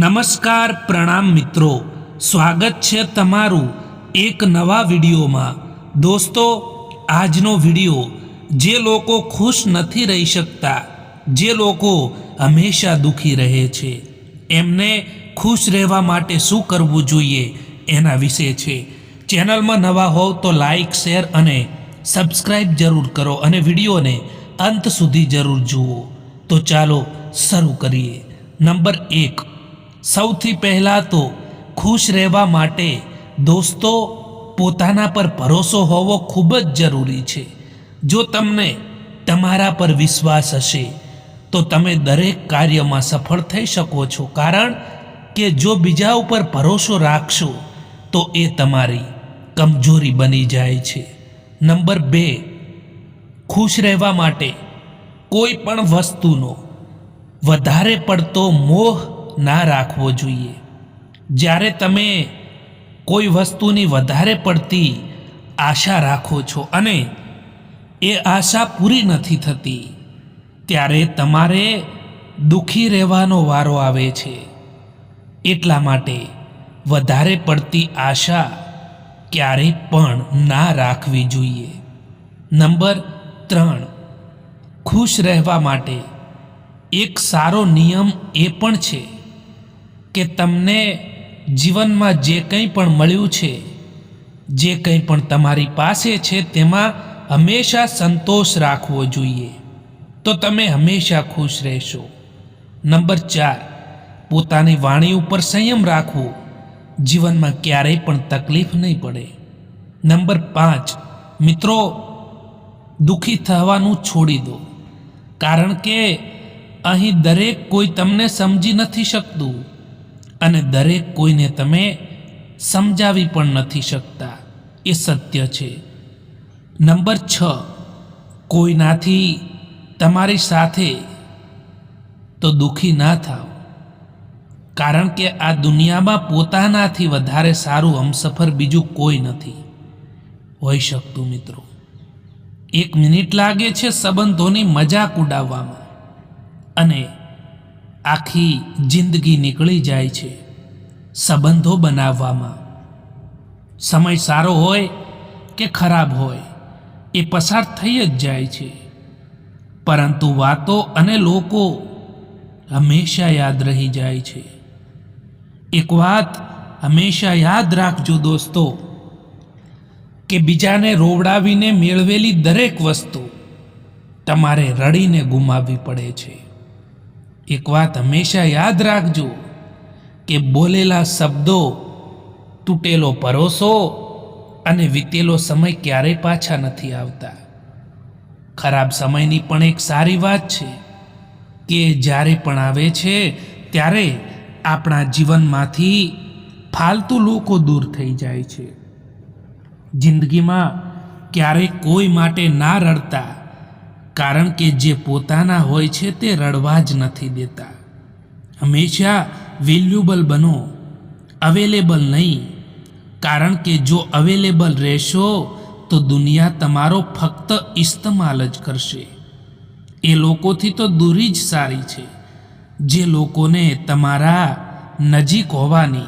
નમસ્કાર પ્રણામ મિત્રો. સ્વાગત છે તમારું એક નવા વિડીયોમાં. દોસ્તો, આજનો વીડિયો જે લોકો ખુશ નથી રહી શકતા, જે લોકો હંમેશા દુઃખી રહે છે, એમને ખુશ રહેવા માટે શું કરવું જોઈએ એના વિશે છે. ચેનલમાં નવા હોવ તો લાઈક, શેર અને સબસ્ક્રાઈબ જરૂર કરો અને વિડીયોને અંત સુધી જરૂર જુઓ. તો ચાલો શરૂ કરીએ. નંબર એક. સૌથી પહેલાં તો ખુશ રહેવા માટે દોસ્તો પોતાના પર ભરોસો હોવો ખૂબ જ જરૂરી છે. જો તમને તમારા પર વિશ્વાસ હશે, તો તમે દરેક કાર્યમાં સફળ થઈ શકો છો. કારણ કે જો બીજા ઉપર ભરોસો રાખશો, તો એ તમારી કમજોરી બની જાય છે. નંબર બે, ખુશ રહેવા માટે કોઈ પણ વસ્તુનો વધારે પડતો મોહ ના રાખવો જોઈએ. જ્યારે તમે કોઈ વસ્તુની વધારે પડતી આશા રાખો છો અને એ આશા પૂરી નથી થતી, ત્યારે તમારે દુઃખી રહેવાનો વારો આવે છે. એટલા માટે વધારે પડતી આશા ક્યારેય પણ ના રાખવી જોઈએ. નંબર ત્રણ, ખુશ રહેવા માટે એક સારો નિયમ એ પણ છે કે તમને જીવનમાં જે કંઈ પણ મળ્યું છે, જે કંઈ પણ તમારી પાસે છે, તેમાં હંમેશા સંતોષ રાખવો જોઈએ. તો તમે હંમેશા ખુશ રહેશો. નંબર ચાર, પોતાની વાણી ઉપર સંયમ રાખવો. જીવનમાં ક્યારેય પણ તકલીફ નહીં પડે. નંબર પાંચ, મિત્રો, દુઃખી થવાનું છોડી દો. કારણ કે અહીં દરેક કોઈ તમને સમજી નથી શકતું. અને દરેક કોઈને તમે સમજાવી પણ નથી શકતા. એ સત્ય છે. નંબર છ. કોઈનાથી તમારી સાથે તો દુઃખી ના થાવ. કારણ કે આ દુનિયામાં પોતાનાથી વધારે સારું હમસફર બીજું કોઈ નથી. હોઈ શકતું મિત્રો. એક મિનિટ લાગે છે સંબંધોની મજાક ઉડાવવામાં. અને આખી જિંદગી નીકળી જાય છે સંબંધો બનાવવામાં. સમય સારો હોય કે ખરાબ હોય, એ પસાર થઈ જ જાય છે. પરંતુ વાતો અને લોકો હંમેશા યાદ રહી જાય છે. એક વાત હંમેશા યાદ રાખજો દોસ્તો, કે બીજાને રોવડાવીને મેળવેલી દરેક વસ્તુ તમારે રડીને ગુમાવવી પડે છે. એક વાત હંમેશા યાદ રાખજો કે બોલેલા શબ્દો તૂટેલો ભરોસો અને વીતેલો સમય ક્યારેય પાછા નથી આવતા. ખરાબ સમયની પણ એક સારી વાત છે કે જ્યારે પણ આવે છે ત્યારે આપણા જીવનમાંથી ફાલતુ લોકો દૂર થઈ જાય છે. જિંદગીમાં ક્યારેય કોઈ માટે ના રડતા કારણ કે જે પોતાના હોય છે તે રડવા જ નથી દેતા. હંમેશા વેલ્યુબલ બનો, અવેલેબલ નહીં. કારણ કે જો અવેલેબલ રહેશો, તો દુનિયા તમારો ફક્ત ઇસ્તમાલ જ કરશે. એ લોકોથી તો દૂરી જ સારી છે. જે લોકોને તમારા નજીક હોવાની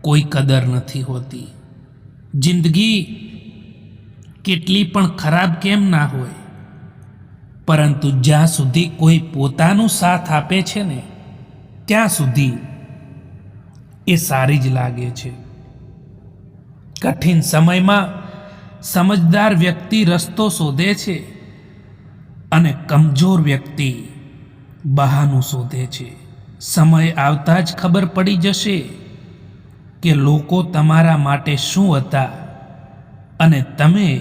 કોઈ કદર નથી હોતી. જિંદગી કેટલી પણ ખરાબ કેમ ના હોય પરંતુ જ્યાં સુધી કોઈ પોતાનું સાથ આપે છે ને, ત્યાં સુધી એ સારી જ લાગે છે. કઠિન સમયમાં સમજદાર વ્યક્તિ રસ્તો શોધે છે અને કમજોર વ્યક્તિ બહાનું શોધે છે. સમય આવતા જ ખબર પડી જશે કે લોકો તમારા માટે શું હતા અને તમે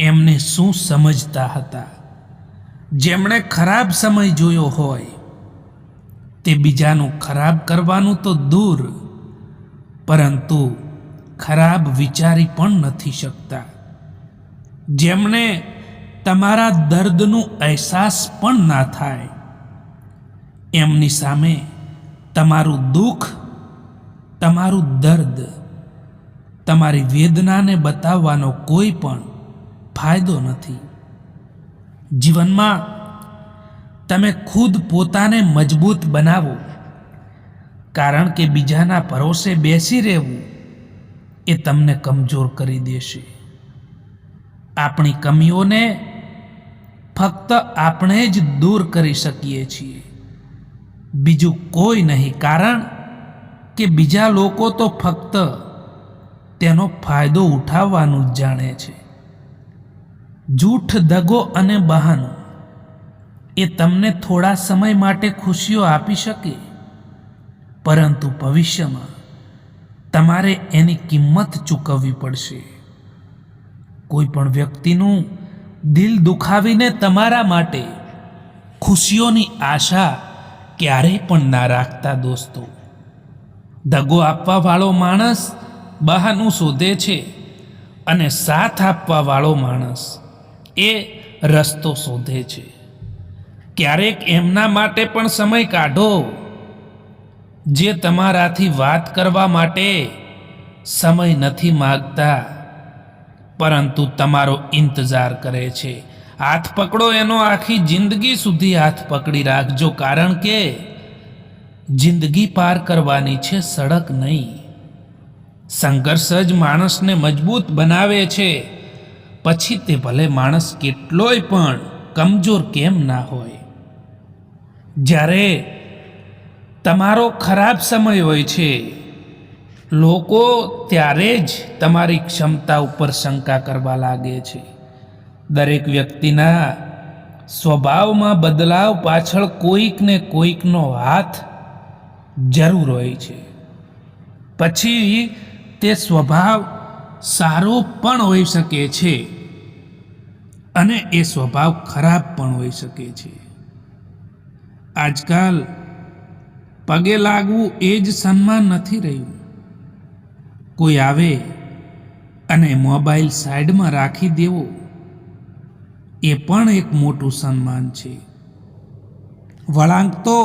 એમને શું સમજતા હતા. જેમણે ખરાબ સમય જોયો હોય, તે બીજાનું ખરાબ કરવાનું તો દૂર, પરંતુ ખરાબ વિચારી પણ નથી શકતા. જેમણે તમારા દર્દનું અહેસાસ પણ ના થાય, એમની સામે તમારું દુઃખ, તમારું દર્દ, તમારી વેદનાને બતાવવાનો કોઈ પણ ફાયદો નથી. જીવનમાં તમે ખુદ પોતાને મજબૂત બનાવો. કારણ કે બીજાના ભરોસે બેસી રહેવું એ તમને કમજોર કરી દેશે. આપણી કમીઓને ફક્ત આપણે જ દૂર કરી શકીએ છીએ. બીજું કોઈ નહીં, કારણ કે બીજા લોકો તો ફક્ત તેનો ફાયદો ઉઠાવવાનું જ જાણે છે. જૂઠ દગો અને બહાનું. એ તમને થોડા સમય માટે ખુશીઓ આપી શકે. પરંતુ ભવિષ્યમાં તમારે એની કિંમત ચૂકવવી પડશે. કોઈ પણ વ્યક્તિનું દિલ દુખાવીને તમારા માટે ખુશીઓની આશા ક્યારેય પણ ના રાખતા દોસ્તો. દગો આપવાવાળો માણસ બહાનું શોધે છે અને સાથ આપવાવાળો માણસ એ રસ્તો શોધે છે. ક્યારેક એમના માટે પણ સમય કાઢો. જે તમારાથી વાત કરવા માટે સમય નથી માગતા, પરંતુ તમારો ઇંતજાર કરે છે. હાથ પકડો એનો આખી જિંદગી સુધી હાથ પકડી રાખજો, કારણ કે જિંદગી પાર કરવાની છે સડક નહીં. સંઘર્ષ જ માણસને મજબૂત બનાવે છે. પછી તે ભલે માણસ કેટલોય પણ કમજોર કેમ ના હોય. જ્યારે તમારો ખરાબ સમય હોય છે, લોકો ત્યારે જ તમારી ક્ષમતા ઉપર શંકા કરવા લાગે છે. દરેક વ્યક્તિના સ્વભાવમાં બદલાવ પાછળ કોઈક ને કોઈકનો હાથ જરૂર હોય છે. પછી તે સ્વભાવ સારો પણ હોઈ શકે છે અને એ સ્વભાવ ખરાબ પણ હોઈ શકે છે. આજકાલ પગે લાગવું એ જ સન્માન નથી રહ્યું. કોઈ આવે અને મોબાઈલ સાઈડમાં રાખી દેવો, એ પણ એક મોટું સન્માન છે. વળાંક તો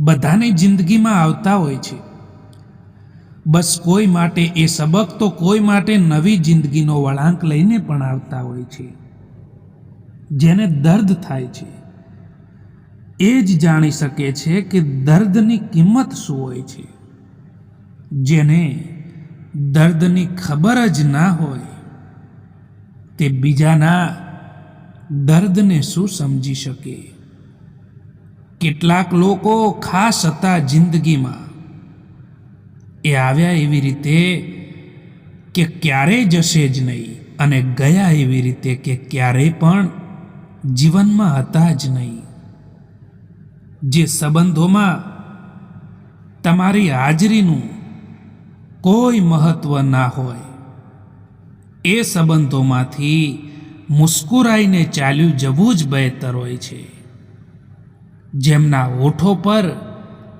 બધાની જિંદગીમાં આવતા હોય છે. બસ કોઈ માટે એ સબક તો કોઈ માટે નવી જિંદગીનો વળાંક લઈને પણ આવતા હોય છે. જેને દર્દ થાય છે. એ જ જાણી શકે છે કે દર્દની કિંમત શું હોય છે. જેને દર્દની ખબર જ ના હોય, તે બીજાના દર્દને શું સમજી શકે? કેટલાક લોકો ખાસ હતા જિંદગીમાં એ આવ્યા એવી રીતે કે ક્યારેય જશે જ નહીં અને ગયા એવી રીતે કે ક્યારેય પણ જીવનમાં હતા જ નહીં. જે સંબંધોમાં તમારી હાજરીનું કોઈ મહત્ત્વ ના હોય, એ સંબંધોમાંથી મુસ્કુરાઈને ચાલ્યું જવું જ બહેતર હોય છે. જેમના ઓઠો પર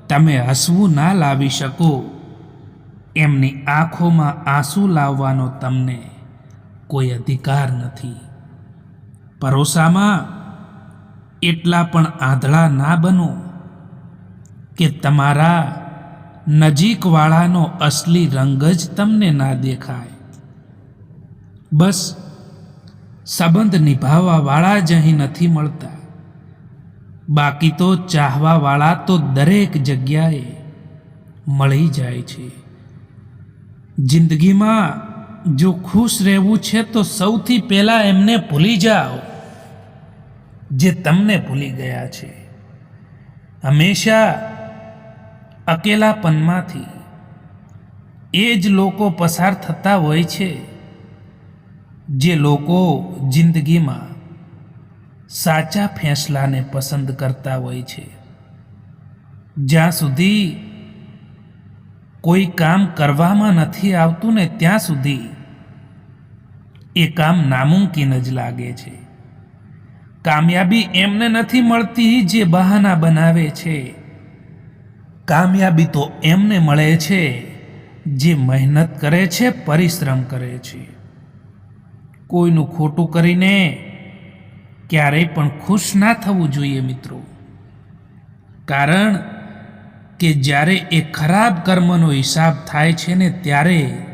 તમે હસવું ના લાવી શકો એમની આંખોમાં આંસુ લાવવાનો તમને કોઈ અધિકાર નથી. પરોસામાં એટલા પણ આંધળા ના બનો કે તમારા નજીકવાળાનો અસલી રંગ જ તમને ના દેખાય. બસ સંબંધ નિભાવવાવાળા જ અહીં નથી મળતા. બાકી તો ચાહવાવાળા તો દરેક જગ્યાએ મળી જાય છે. જિંદગીમાં જો ખુશ રહેવું છે તો સૌથી પહેલાં એમને ભૂલી જાઓ, જે તમને ભૂલી ગયા છે. હંમેશા અકેલાપનમાંથી એ જ લોકો પસાર થતા હોય છે, જે લોકો જિંદગીમાં સાચા ફેંસલાને પસંદ કરતા હોય છે. જ્યાં સુધી કોઈ કામ કરવામાં નથી આવતું ને ત્યાં સુધી એ કામ નામુમકિન જ લાગે છે. કામયાબી એમને નથી મળતી જે બહાના બનાવે છે. કામયાબી તો એમને મળે છે જે મહેનત કરે છે, પરિશ્રમ કરે છે. કોઈનું ખોટું કરીને ક્યારેય પણ ખુશ ના થવું જોઈએ મિત્રો. કારણ કે જ્યારે એ ખરાબ કર્મનો હિસાબ થાય છે ને ત્યારે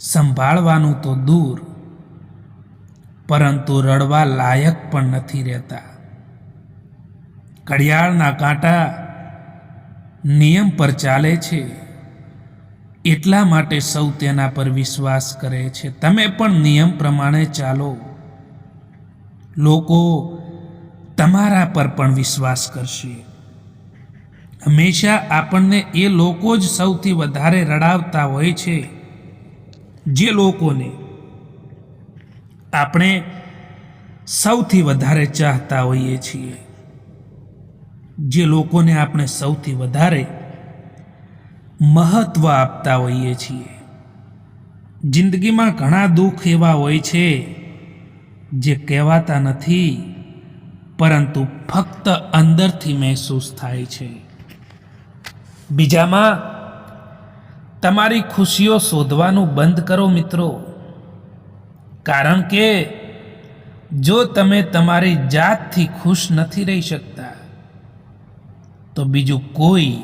સંભાળવાનું તો દૂર, પરંતુ રડવા લાયક પણ નથી રહેતા. ઘડિયાળના કાંટા નિયમ પર ચાલે છે, એટલા માટે સૌ તેના પર વિશ્વાસ કરે છે. તમે પણ નિયમ પ્રમાણે ચાલો. લોકો તમારા પર પણ વિશ્વાસ કરશે. હંમેશા આપણને એ લોકો જ સૌથી વધારે રડાવતા હોય છે. જે લોકોને આપણે સૌથી વધારે ચાહતા હોઈએ છીએ. જે લોકોને આપણે સૌથી વધારે મહત્વ આપતા હોઈએ છીએ. જિંદગીમાં ઘણા દુઃખ એવા હોય છે જે કહેવાતા નથી, પરંતુ ફક્ત અંદરથી મહેસૂસ થાય છે. બીજામાં, તમારી ખુશીઓ શોધવાનું બંધ કરો મિત્રો. કારણ કે, જો તમે તમારી જાતથી ખુશ નથી રહી શકતા, તો બીજું કોઈ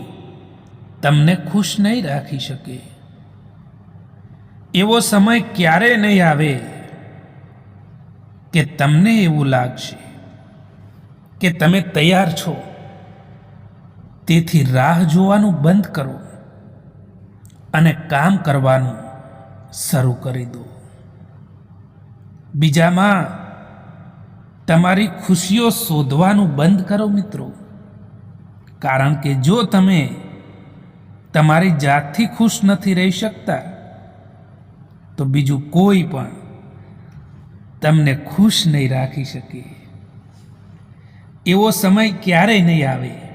તમને ખુશ નહીં રાખી શકે. એવો સમય ક્યારે નહીં આવે કે તમને એવું લાગશે કે તમે તૈયાર છો. તેથી રાહ જોવાનું બંધ કરો અને કામ કરવાનું શરૂ કરી દો. બીજામાં, તમારી ખુશીઓ શોધવાનું બંધ કરો મિત્રો. કારણ કે જો તમે તમારી જાતથી ખુશ નથી રહી શકતા, તો બીજું કોઈ પણ તમને ખુશ નહીં રાખી શકે. એવો સમય ક્યારેય નહીં આવે.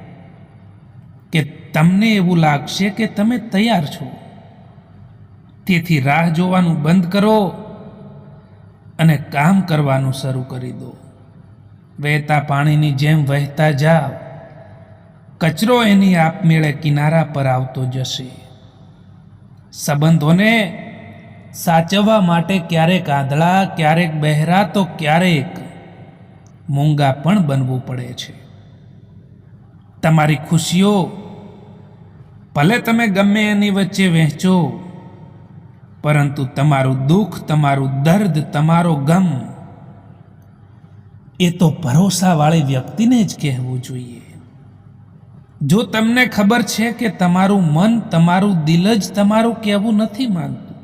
તમને એવું લાગશે કે તમે તૈયાર છો. તેથી રાહ જોવાનું બંધ કરો અને કામ કરવાનું શરૂ કરી દો. વહેતા પાણીની જેમ વહેતા જાઓ. કચરો એની આપમેળે કિનારા પર આવતો જશે. સંબંધોને સાચવવા માટે ક્યારેક આંધળા, ક્યારેક બહેરા, તો ક્યારેક મૂંગા પણ બનવું પડે છે. તમારી ખુશીઓ ભલે તમે ગમે એની વચ્ચે વહેંચો, પરંતુ તમારું દુઃખ, તમારું દર્દ, તમારો ગમ, એ તો ભરોસાવાળી વ્યક્તિને જ કહેવું જોઈએ. જો તમને ખબર છે કે તમારું મન, તમારું દિલ જ તમારું કહેવું નથી માનતું,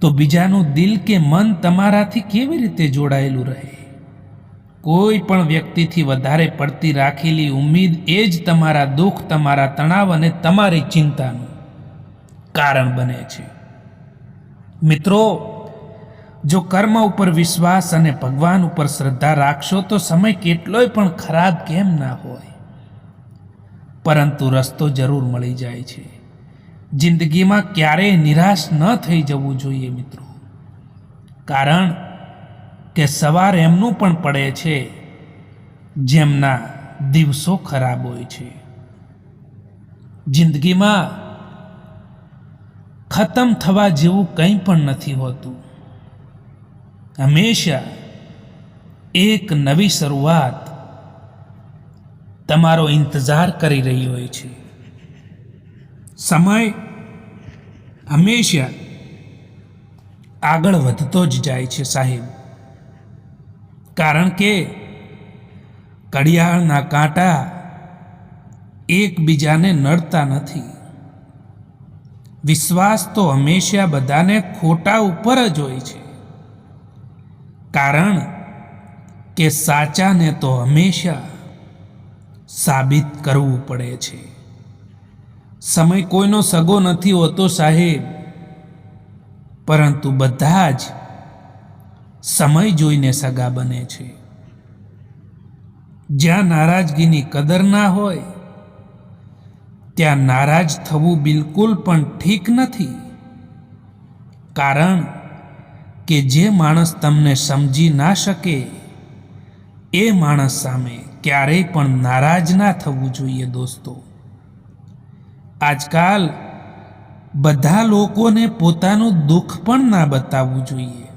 તો બીજાનું દિલ કે મન તમારાથી કેવી રીતે જોડાયેલું રહે? કોઈ પણ વ્યક્તિથી વધારે પડતી રાખેલી ઉમ્મીદ એ જ તમારા દુઃખ, તમારા તણાવ અને તમારી ચિંતાનું કારણ બને છે. મિત્રો, જો કર્મ ઉપર વિશ્વાસ અને ભગવાન ઉપર શ્રદ્ધા રાખશો, તો સમય કેટલોય પણ ખરાબ કેમ ના હોય? પરંતુ રસ્તો જરૂર મળી જાય છે. જિંદગીમાં ક્યારેય નિરાશ ન થઈ જવું જોઈએ મિત્રો. કારણ કે સવાર એમનું પણ પડે છે. જેમના દિવસો ખરાબ હોય છે. જિંદગીમાં ખતમ થવા જેવું કંઈ પણ નથી હોતું. હંમેશા એક નવી શરૂઆત તમારો ઇંતજાર કરી રહી હોય છે. સમય હંમેશા આગળ વધતો જ જાય છે સાહેબ. કારણ કે ઘડિયાળના કાંટા એકબીજાને નડતા નથી. વિશ્વાસ તો હંમેશા બધાને ખોટા ઉપર જ હોય છે. કારણ કે સાચાને તો હંમેશા સાબિત કરવું પડે છે. સમય કોઈનો સગો નથી હોતો સાહેબ. પરંતુ બધા જ સમય જોઈને સગા બને છે. જ્યાં નારાજગીની કદર ના હોય, ત્યાં નારાજ થવું બિલકુલ પણ ઠીક નથી. કારણ કે જે માણસ તમને સમજી ના શકે, એ માણસ સામે ક્યારેય પણ નારાજ ના થવું જોઈએ દોસ્તો. આજકાલ બધા લોકોને પોતાનું દુઃખ પણ ના બતાવવું જોઈએ.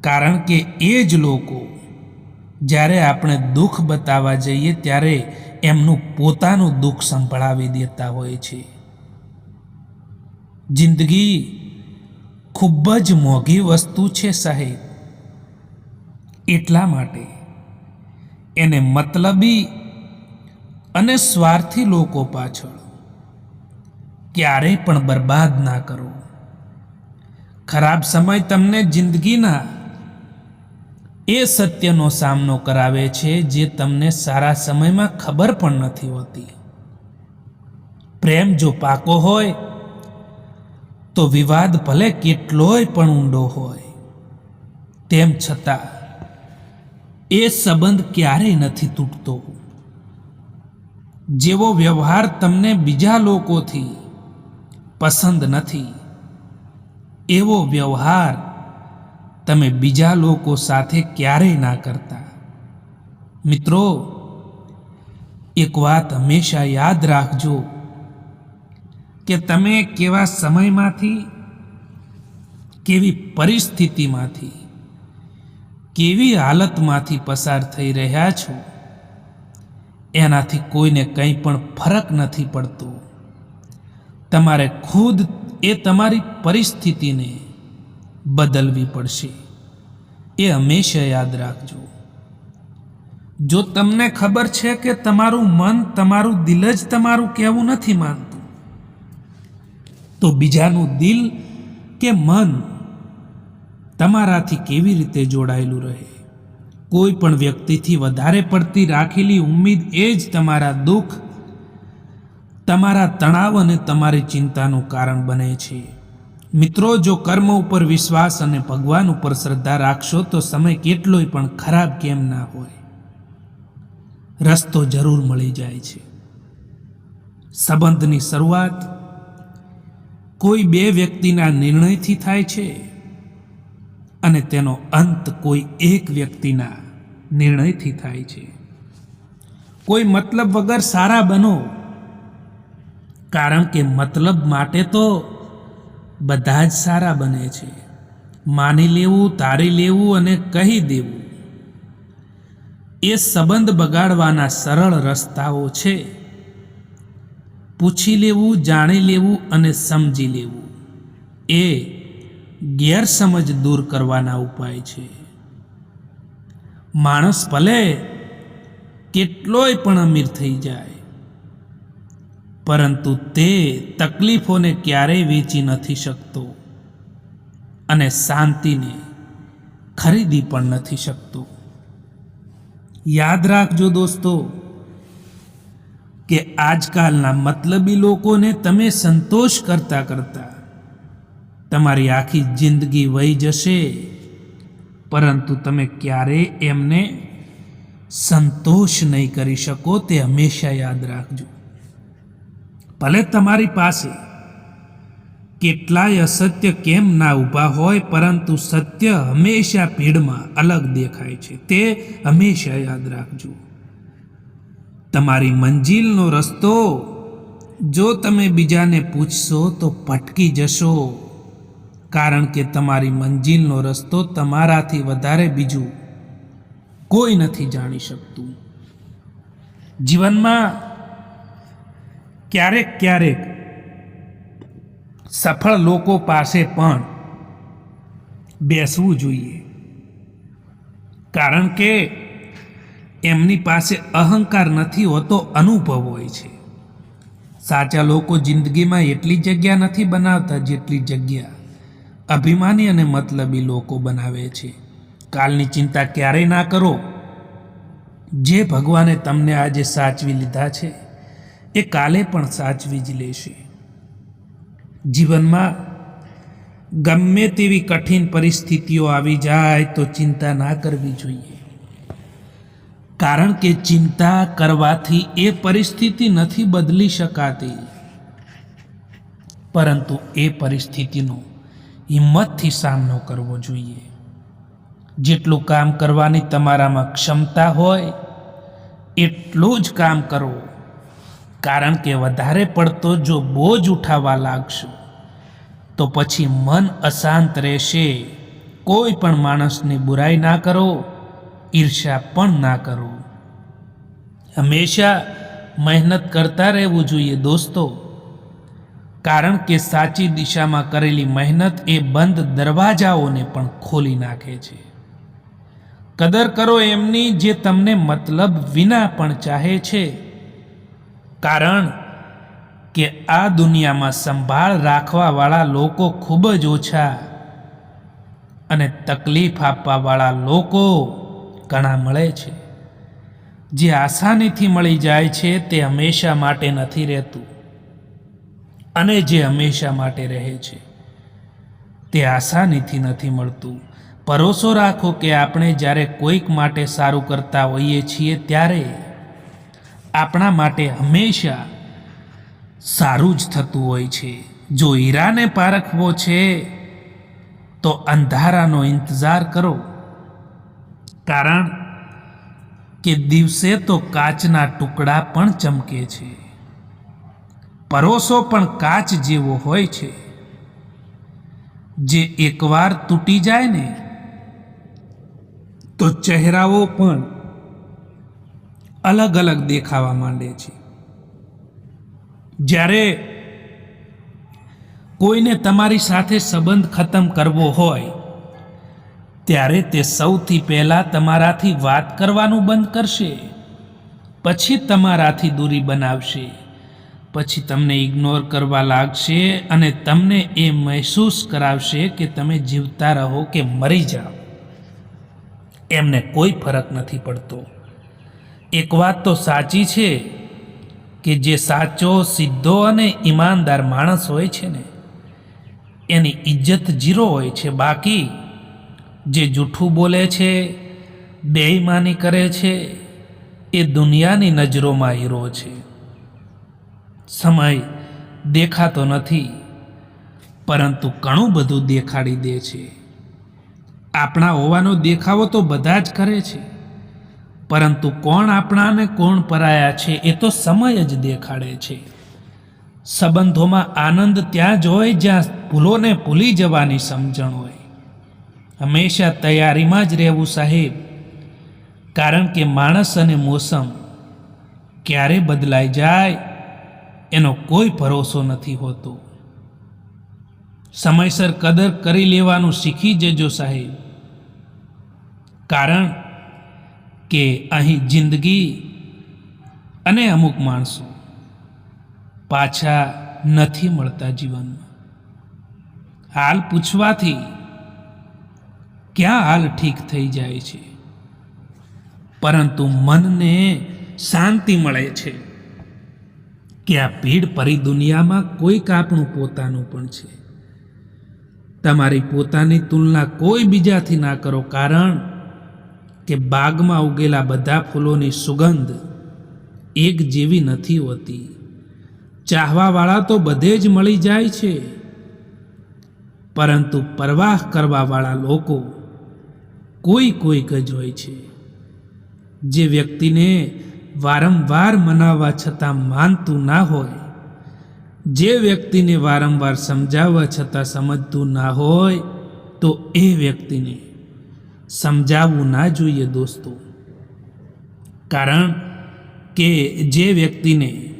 કારણ કે એ જ લોકો જ્યારે આપણે દુઃખ બતાવવા જઈએ ત્યારે એમનું પોતાનું દુઃખ સંભળાવી દેતા હોય છે. જિંદગી ખૂબ જ મોંઘી વસ્તુ છે સાહેબ. એટલા માટે એને મતલબી અને સ્વાર્થી લોકો પાછળ ક્યારેય પણ બરબાદ ના કરો. ખરાબ સમય તમને જિંદગીના એ સત્યનો સામનો કરાવે છે જે તમને સારા સમયમાં ખબર પણ નથી હોતી. પ્રેમ જો પાકો હોય, તો વિવાદ ભલે કેટલોય પણ ઊંડો હોય. તેમ છતાં, એ સંબંધ ક્યારેય નથી તૂટતો. જેવો વ્યવહાર તમને બીજા લોકોથી પસંદ નથી, એવો વ્યવહાર તમે બીજા લોકો સાથે ક્યારેય ના કરતા. મિત્રો, એક વાત હંમેશા યાદ રાખજો કે તમે કેવા સમયમાંથી, કેવી પરિસ્થિતિમાંથી, કેવી હાલતમાંથી પસાર થઈ રહ્યા છો, એનાથી કોઈને કંઈ પણ ફરક નથી પડતો. તમારે ખુદ એ તમારી પરિસ્થિતિને બદલવી પડશે. એ હંમેશા યાદ રાખજો. જો તમને ખબર છે કે તમારું મન, તમારું દિલ જ તમારું કહેવું નથી માનતું, તો બીજાનું દિલ કે મન તમારાથી કેવી રીતે જોડાયેલું રહે? કોઈ પણ વ્યક્તિથી વધારે પડતી રાખેલી ઉમ્મીદ એ જ તમારા દુઃખ, તમારા તણાવ અને તમારી ચિંતાનું કારણ બને છે. મિત્રો, જો કર્મ ઉપર વિશ્વાસ અને ભગવાન ઉપર શ્રદ્ધા રાખશો, તો સમય કેટલોય પણ ખરાબ કેમ ના હોય. રસ્તો જરૂર મળી જાય છે. સંબંધની શરૂઆત કોઈ બે વ્યક્તિના નિર્ણયથી થાય છે અને તેનો અંત કોઈ એક વ્યક્તિના નિર્ણયથી થાય છે. કોઈ મતલબ વગર સારા બનો. કારણ કે મતલબ માટે તો બધા જ સારા બને છે. માની લેવું, તારી લેવું અને કહી દેવું. એ સંબંધ બગાડવાના સરળ રસ્તાઓ છે. પૂછી લેવું, જાણી લેવું અને સમજી લેવું એ ગેરસમજ દૂર કરવાના ઉપાય છે. માણસ ભલે કેટલોય પણ અમીર થઈ જાય પરંતુ તે તકલીફોને ક્યારેય વેચી નથી શકતો અને શાંતિને ખરીદી પણ નથી શકતો. યાદ રાખજો દોસ્તો કે આજકાલના મતલબી લોકોને તમે સંતોષ કરતા કરતા તમારી આખી જિંદગી વહી જશે, પરંતુ તમે ક્યારેય એમને સંતોષ નહીં કરી શકો, તે હંમેશા યાદ રાખજો. ભલે તમારી પાસે કેટલાય અસત્ય કેમ ના ઊભા હોય, પરંતુ સત્ય હંમેશા ભીડમાં અલગ દેખાય છે. તે હંમેશા યાદ રાખજો. તમારી મંજિલનો રસ્તો, જો તમે બીજાને પૂછશો તો ભટકી જશો. કારણ કે તમારી મંજિલનો રસ્તો તમારાથી વધારે બીજું કોઈ નથી જાણી શકતું. જીવનમાં ક્યારેક ક્યારેક સફળ લોકો પાસે પણ બેસવું જોઈએ. કારણ કે એમની પાસે અહંકાર નથી હોતો, અનુભવ હોય છે. સાચા લોકો જિંદગીમાં એટલી જગ્યા નથી બનાવતા જેટલી જગ્યા અભિમાની અને મતલબી લોકો બનાવે છે. કાલની ચિંતા ક્યારેય ના કરો. જે ભગવાને તમને આજે સાચવી લીધા છે એ કાલે પણ સાચવી જ લેશે. જીવનમાં ગમે તેવી કઠિન પરિસ્થિતિઓ આવી જાય તો ચિંતા ના કરવી જોઈએ. કારણ કે ચિંતા કરવાથી એ પરિસ્થિતિ નથી બદલી શકાતી. પરંતુ એ પરિસ્થિતિનો હિંમતથી સામનો કરવો જોઈએ. જેટલું કામ કરવાની તમારામાં ક્ષમતા હોય, એટલું જ કામ કરો. કારણ કે વધારે પડતો જો બોજ ઉઠાવવા લાગશો, તો પછી મન અશાંત રહેશે. કોઈ પણ માણસની બુરાઈ ના કરો ઈર્ષા પણ ના કરો. હંમેશા મહેનત કરતા રહેવું જોઈએ દોસ્તો. કારણ કે સાચી દિશામાં કરેલી મહેનત એ બંધ દરવાજાઓને પણ ખોલી નાખે છે. કદર કરો એમની જે તમને મતલબ વિના પણ ચાહે છે. કારણ કે આ દુનિયામાં સંભાળ રાખવાવાળા લોકો ખૂબ જ ઓછા અને તકલીફ આપવાવાળા લોકો ઘણા મળે છે. જે આસાનીથી મળી જાય છે તે હંમેશા માટે નથી રહેતું અને જે હંમેશા માટે રહે છે તે આસાનીથી નથી મળતું. ભરોસો રાખો કે આપણે જ્યારે કોઈક માટે સારું કરતા હોઈએ છીએ ત્યારે આપણા માટે હંમેશા સારું જ થતું હોય છે. જો હીરાને પારખવો છે, તો અંધારાનો ઇંતજાર કરો. કારણ કે દિવસે તો કાચના ટુકડા પણ ચમકે છે. પરોસો પણ કાચ જેવો હોય છે. જે એકવાર તૂટી જાય ને, તો ચહેરાઓ પણ અલગ અલગ દેખાવા માંડે છે. જ્યારે કોઈને તમારી સાથે સંબંધ ખતમ કરવો હોય, ત્યારે તે સૌથી પહેલાં તમારાથી વાત કરવાનું બંધ કરશે, પછી તમારાથી દૂરી બનાવશે, પછી તમને ઇગ્નોર કરવા લાગશે અને તમને એ મહેસૂસ કરાવશે કે તમે જીવતા રહો કે મરી જાઓ. એમને કોઈ ફરક નથી પડતો. એક વાત તો સાચી છે કે જે સાચો સીધો અને ઈમાનદાર માણસ હોય છે ને, એની ઇજ્જત જીરો હોય છે. બાકી જે જૂઠું બોલે છે, બેઈમાની કરે છે, એ દુનિયાની નજરોમાં હીરો છે. સમય દેખાતો નથી, પરંતુ ઘણું બધું દેખાડી દે છે. આપણા હોવાનો દેખાવો તો બધા જ કરે છે. પરંતુ કોણ આપણા અને કોણ પરાયા છે એ તો સમય જ દેખાડે છે. સંબંધોમાં આનંદ ત્યાં જ હોય જ્યાં ભૂલોને ભૂલી જવાની સમજણ હોય. હંમેશા તૈયારીમાં જ રહેવું સાહેબ. કારણ કે માણસ અને મોસમ ક્યારે બદલાઈ જાય એનો કોઈ ભરોસો નથી હોતો. સમયસર કદર કરી લેવાનું શીખી જજો સાહેબ. કારણ કે અહીં જિંદગી અને અમુક માણસો પાછા નથી મળતા જીવનમાં. હાલ પૂછવાથી ક્યાં હાલ ઠીક થઈ જાય છે? પરંતુ મનને શાંતિ મળે છે કે આ ભીડ પરી દુનિયામાં કોઈક આપણું પોતાનું પણ છે. તમારી પોતાની તુલના કોઈ બીજાથી ના કરો કારણ કે બાગમાં ઉગેલા બધા ફૂલોની સુગંધ એક જેવી નથી હોતી. ચાહવાવાળા તો બધે જ મળી જાય છે. પરંતુ પરવાહ કરવાવાળા લોકો કોઈ કોઈક જ હોય છે. જે વ્યક્તિને વારંવાર મનાવવા છતાં માનતું ના હોય, જે વ્યક્તિને વારંવાર સમજાવવા છતાં સમજતું ના હોય, તો એ વ્યક્તિને સમજાવવું ના જોઈએ દોસ્તો. કારણ કે જે વ્યક્તિને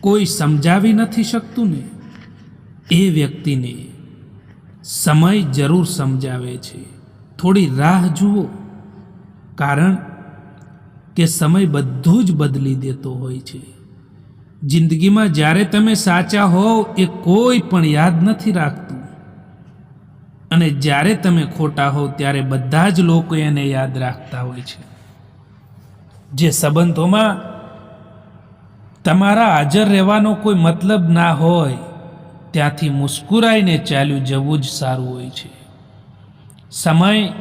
કોઈ સમજાવી નથી શકતું ને, એ વ્યક્તિને સમય જરૂર સમજાવે છે. થોડી રાહ જુઓ. કારણ કે સમય બધું જ બદલી દેતો હોય છે. જિંદગીમાં જ્યારે તમે સાચા હોવ, એ કોઈ પણ યાદ નથી રાખતું. અને જ્યારે તમે ખોટા હો ત્યારે બધા જ લોકો એને યાદ રાખતા હોય છે. જે સંબંધોમાં તમારા હાજર રહેવાનો કોઈ મતલબ ના હોય, ત્યાંથી મુસ્કુરાઈને ચાલ્યું જવું જ સારું હોય છે. સમય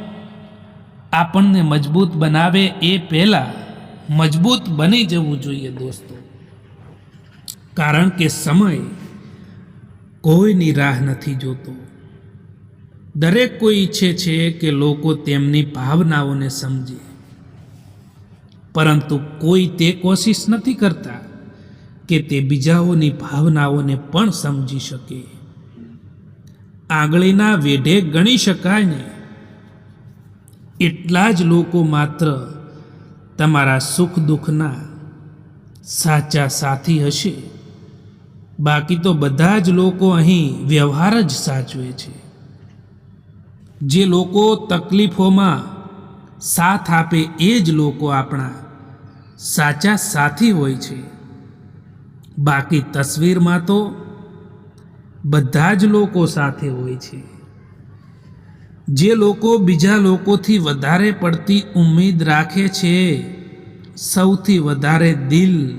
આપણને મજબૂત બનાવે એ પહેલાં મજબૂત બની જવું જોઈએ દોસ્તો. કારણ કે સમય કોઈની રાહ નથી જોતો. દરેક કોઈ ઈચ્છે છે કે લોકો તેમની ભાવનાઓને સમજે. પરંતુ કોઈ તે કોશિશ નથી કરતા કે તે બીજાઓની ભાવનાઓને પણ સમજી શકે. આંગળીના વેઢે ગણી શકાય ને. એટલા જ લોકો માત્ર તમારા સુખ દુઃખના સાચા સાથી હશે. બાકી તો બધા જ લોકો અહીં વ્યવહાર જ સાચવે છે. જે લોકો તકલીફોમાં સાથ આપે એ જ લોકો આપણા સાચા સાથી હોય છે. બાકી તસવીરમાં તો બધા જ લોકો સાથે હોય છે. જે લોકો બીજા લોકોથી વધારે પડતી ઉમ્મીદ રાખે છે, સૌથી વધારે દિલ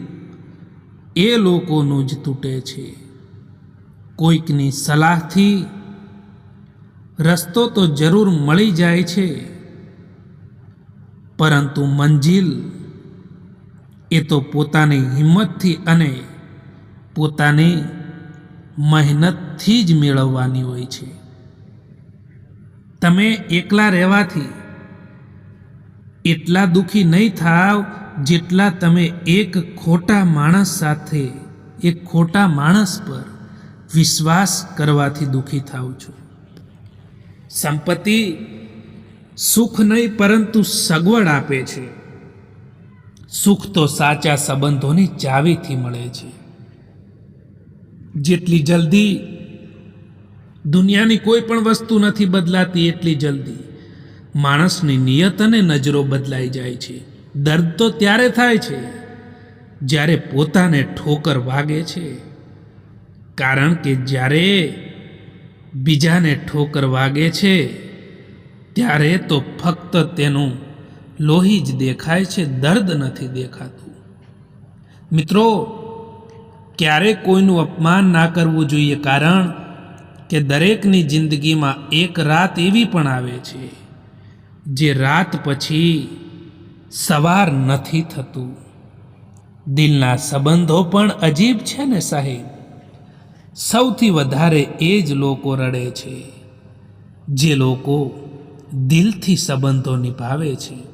એ લોકોનું જ તૂટે છે. કોઈકની સલાહથી રસ્તો તો જરૂર મળી જાય છે. પરંતુ મંજિલ એ તો પોતાની હિંમતથી અને પોતાની મહેનતથી જ મેળવવાની હોય છે. તમે એકલા રહેવાથી એટલા દુઃખી નહીં થાવ જેટલા તમે એક ખોટા માણસ સાથે, એક ખોટા માણસ પર વિશ્વાસ કરવાથી દુઃખી થાવ છો. સંપત્તિ સુખ નહીં, પરંતુ સગવડ આપે છે. સુખ તો સાચા સંબંધોની ચાવીથી મળે છે. જેટલી જલ્દી દુનિયાની કોઈ પણ વસ્તુ નથી બદલાતી, એટલી જલ્દી માણસની નિયત અને નજરો બદલાઈ જાય છે. દર્દ તો ત્યારે થાય છે, જ્યારે પોતાને ઠોકર વાગે છે. કારણ કે જ્યારે બીજાને ઠોકર વાગે છે, ત્યારે તો ફક્ત તેનું લોહી જ દેખાય છે, દર્દ નથી દેખાતું. મિત્રો ક્યારે કોઈનું અપમાન ના કરવું જોઈએ, કારણ કે દરેકની જિંદગીમાં એક રાત એવી પણ આવે છે, જે રાત પછી સવાર નથી થતું. દિલના સંબંધો પણ અજીબ છે ને સાહેબ? સૌથી વધારે એ જ લોકો રડે છે, જે લોકો દિલથી સંબંધો નિભાવે છે.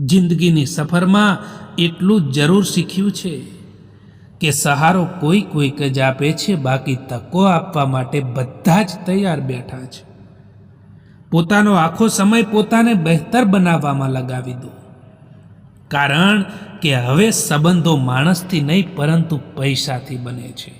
જિંદગીની સફરમાં એટલું જરૂર શીખ્યું છે કે સહારો કોઈ કોઈક જ આપે છે, બાકી તકો આપવા માટે બધા જ તૈયાર બેઠા છે. પોતાનો આખો સમય પોતાને બહેતર બનાવવામાં લગાવી દો. કારણ કે હવે સંબંધો માણસથી નહીં, પરંતુ પૈસાથી બને છે.